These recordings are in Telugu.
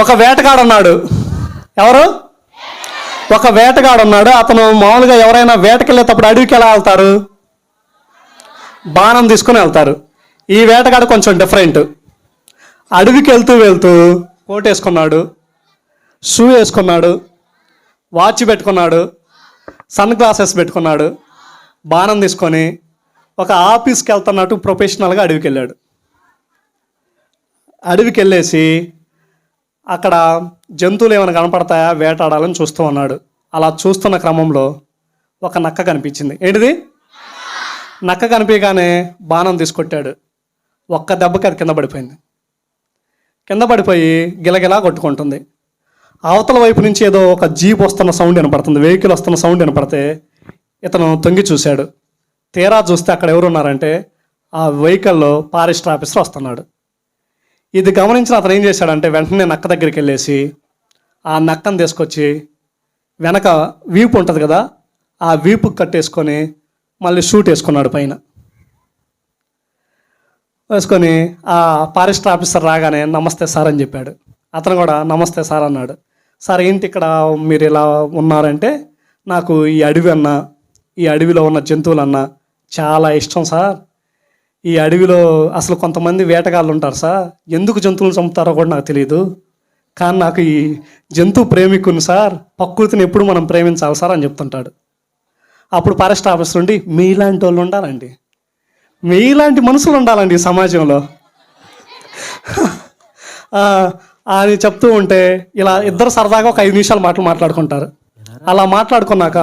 ఒక వేటగాడు ఉన్నాడు ఎవరు? ఒక వేటగాడు ఉన్నాడు అతను మామూలుగా ఎవరైనా వేటకెళ్ళేటప్పుడు అడవికి ఎలా వెళ్తారు? బాణం తీసుకుని వెళ్తారు. ఈ వేటగాడు కొంచెం డిఫరెంట్ అడవికి వెళ్తూ వెళ్తూ కోట్ వేసుకున్నాడు. షూ వేసుకున్నాడు. వాచ్ పెట్టుకున్నాడు. సన్ గ్లాసెస్ పెట్టుకున్నాడు. బాణం తీసుకొని ఒక ఆఫీస్కి వెళ్తున్నట్టు ప్రొఫెషనల్గా అడవికి వెళ్ళాడు. అడవికి వెళ్ళేసి అక్కడ జంతువులు ఏమైనా కనపడతాయా? వేటాడాలని చూస్తూ ఉన్నాడు. అలా చూస్తున్న క్రమంలో ఒక నక్క కనిపించింది. ఏంటిది? నక్క కనిపించగానే బాణం తీసుకొట్టాడు. ఒక్క దెబ్బకి అది కింద పడిపోయింది. కింద పడిపోయి గిలగిలా కొట్టుకుంటుంది. అవతల వైపు నుంచి ఏదో ఒక జీప్ వస్తున్న సౌండ్ వినపడుతుంది. వెహికల్ వస్తున్న సౌండ్ వినపడితే ఇతను తొంగి చూశాడు. తీరా చూస్తే అక్కడ ఎవరున్నారంటే ఆ వెహికల్లో ఫారెస్ట్ ఆఫీసర్ వస్తున్నాడు. ఇది గమనించిన అతను ఏం చేశాడంటే వెంటనే నక్క దగ్గరికి వెళ్ళేసి ఆ నక్కను తీసుకొచ్చి వెనక వీపు ఉంటుంది కదా ఆ వీపు కట్టేసుకొని మళ్ళీ షూట్ వేసుకున్నాడు పైన. వేసుకొని ఆ ఫారెస్ట్ ఆఫీసర్ రాగానే నమస్తే సార్ అని చెప్పాడు. అతను కూడా నమస్తే సార్ అన్నాడు. సార్ ఏంటి ఇక్కడ మీరు ఇలా ఉన్నారంటే నాకు ఈ అడవి అన్న ఈ అడవిలో ఉన్న జంతువులన్నా చాలా ఇష్టం సార్. ఈ అడవిలో అసలు కొంతమంది వేటగాళ్ళు ఉంటారు సార్. ఎందుకు జంతువులను చంపుతారో కూడా నాకు తెలియదు కానీ నాకు ఈ జంతు ప్రేమికుని సార్ ప్రకృతిని ఎప్పుడు మనం ప్రేమించాలి సార్ అని చెప్తుంటాడు. అప్పుడు ఫారెస్ట్ ఆఫీసర్ ఉండి మీలాంటి వాళ్ళు ఉండాలండి. మీలాంటి మనుషులు ఉండాలండి ఈ సమాజంలో. అని చెప్తూ ఉంటే ఇలా ఇద్దరు సరదాగా ఒక ఐదు నిమిషాలు మాటలు మాట్లాడుకుంటారు. అలా మాట్లాడుకున్నాక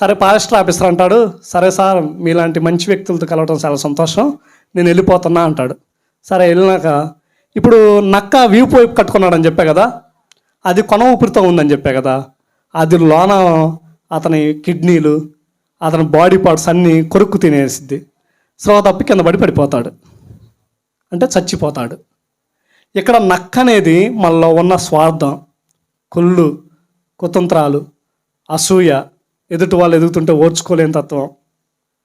సరే ఫారెస్ట్ ఆఫీసర్ అంటాడు సరే సార్ మీలాంటి మంచి వ్యక్తులతో కలవడం చాలా సంతోషం నేను వెళ్ళిపోతున్నా అంటాడు. సరే వెళ్ళినాక ఇప్పుడు నక్క వ్యూ పోయి కట్టుకున్నాడని చెప్పా కదా అది కొన ఊపిరితో ఉందని చెప్పా కదా అది లోన అతని కిడ్నీలు అతని బాడీ పార్ట్స్ అన్నీ కొరుక్కు తినేసిద్ది. స్రవ తప్పి కింద పడి పడిపోతాడు. అంటే చచ్చిపోతాడు. ఇక్కడ నక్క అనేది మనలో ఉన్న స్వార్థం కుళ్ళు కుతంత్రాలు అసూయ ఎదుటి వాళ్ళు ఎదుగుతుంటే ఓర్చుకోలేని తత్వం.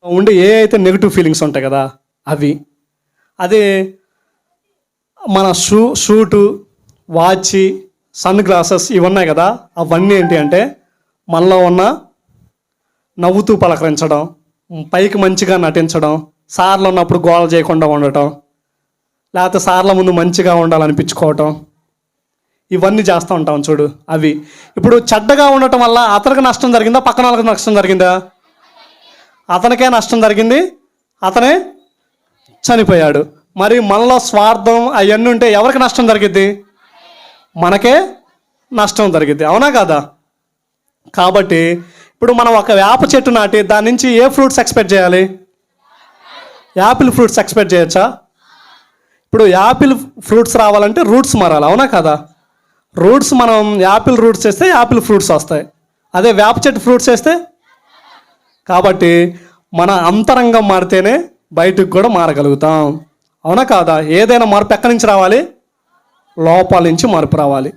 ఉండే ఏ అయితే నెగిటివ్ ఫీలింగ్స్ ఉంటాయి కదా అవి. అదే మన shoe shoot watch sunglasses ఇవి ఉన్నాయి కదా అవన్నీ ఏంటి అంటే మనలో ఉన్న నవ్వుతూ పలకరించడం పైకి మంచిగా నటించడం సార్లు ఉన్నప్పుడు గోల చేయకుండా ఉండటం లేకపోతే సార్ల ముందు మంచిగా ఉండాలనిపించుకోవటం ఇవన్నీ చేస్తూ ఉంటాం చూడు అవి. ఇప్పుడు చెడ్డగా ఉండటం వల్ల అతనికి నష్టం జరిగిందా? పక్కన వాళ్ళకి నష్టం జరిగిందా? అతనికే నష్టం జరిగింది. అతనే చనిపోయాడు. మరి మనలో స్వార్థం అవన్నీ ఉంటే ఎవరికి నష్టం జరిగిద్ది? మనకే నష్టం జరిగిద్ది. అవునా కాదా? కాబట్టి ఇప్పుడు మనం ఒక వేప చెట్టు నాటి దాని నుంచి ఏ ఫ్రూట్స్ ఎక్స్పెక్ట్ చేయాలి? యాపిల్ ఫ్రూట్స్ ఎక్స్పెక్ట్ చేయొచ్చా? ఇప్పుడు యాపిల్ ఫ్రూట్స్ రావాలంటే రూట్స్ మారాలి. అవునా కదా? రూట్స్ మనం యాపిల్ రూట్స్ వేస్తే యాపిల్ ఫ్రూట్స్ వస్తాయి. అదే వేప చెట్టు ఫ్రూట్స్ వేస్తే? కాబట్టి మన అంతరంగం మారితేనే బయటకు కూడా మారగలుగుతాం. అవునా కాదా? ఏదైనా మార్పు ఎక్కడి నుంచి రావాలి? లోపాల నుంచి మార్పు రావాలి.